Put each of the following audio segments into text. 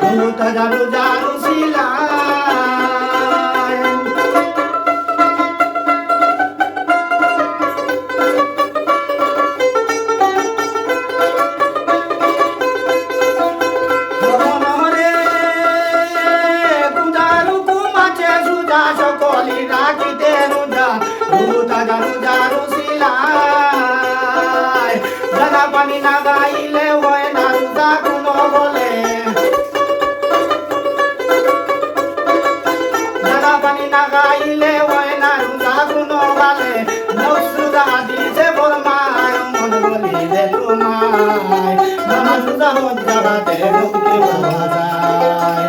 দৌতা জারু শিলা জানো জানো সিলাই দাদা পানি না গাইলে হয় দেখো মায় নামাজ দাও দাদা দেখো কে বাবা যায়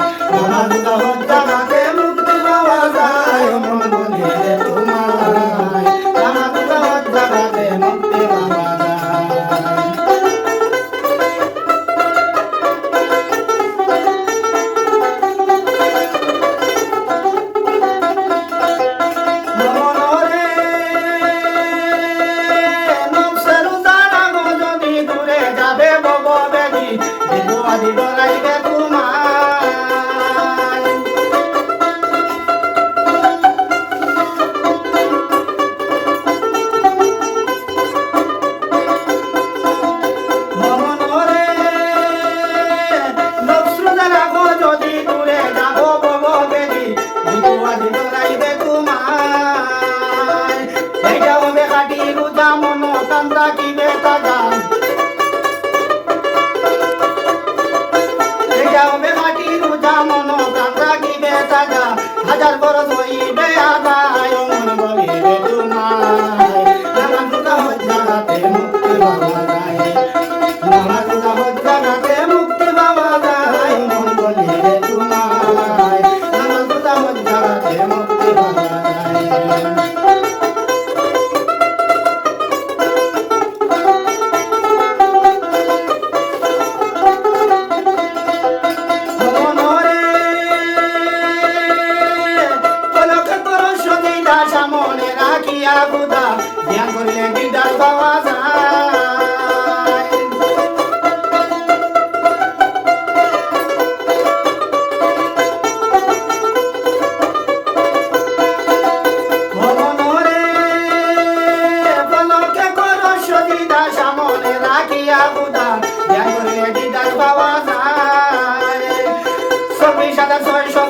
Yeah, good. Yeah, good.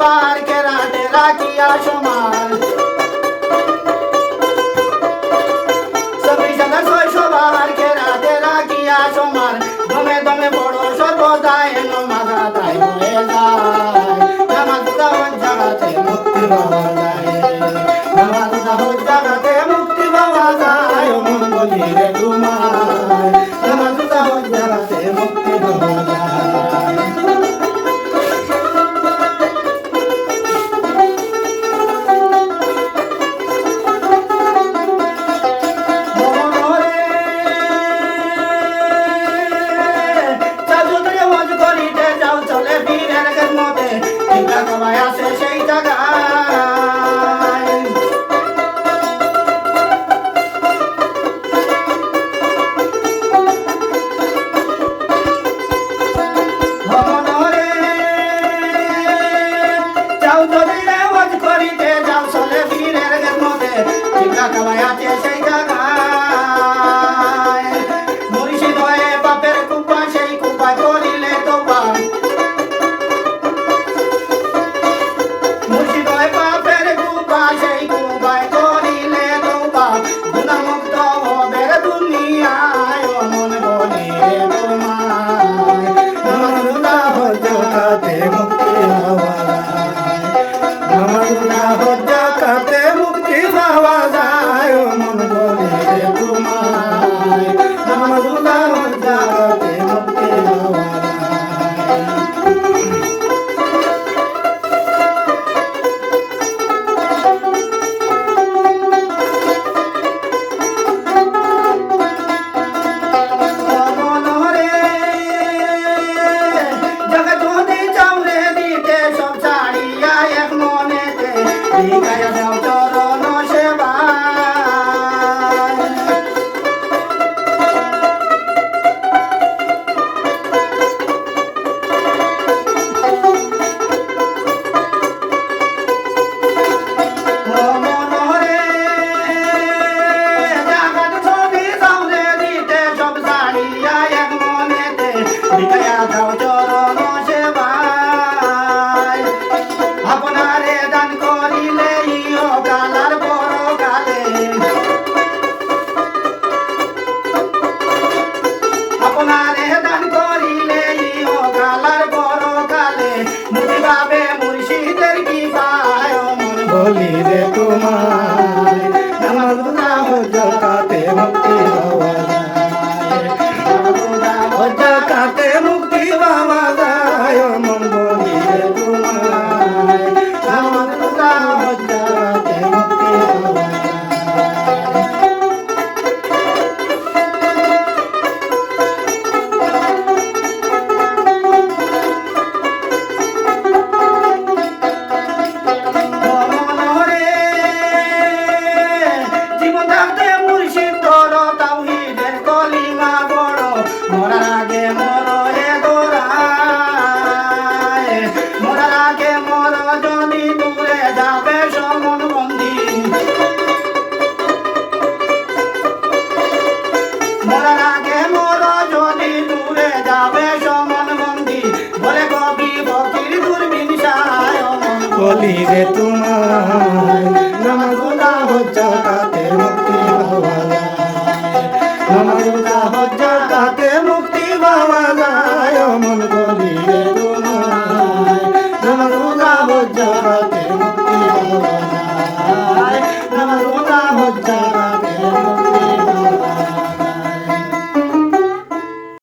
বাবার কেরাতে রাখিয়া সমান gracias. নামাজ বলি রে তোমায় বলি রে তোমার নামাজগুলা হজ্জ তাতে মুক্তি পাওয়া যায়। নামাজগুলা হজ্জ তাতে মুক্তি পাওয়া যায় মন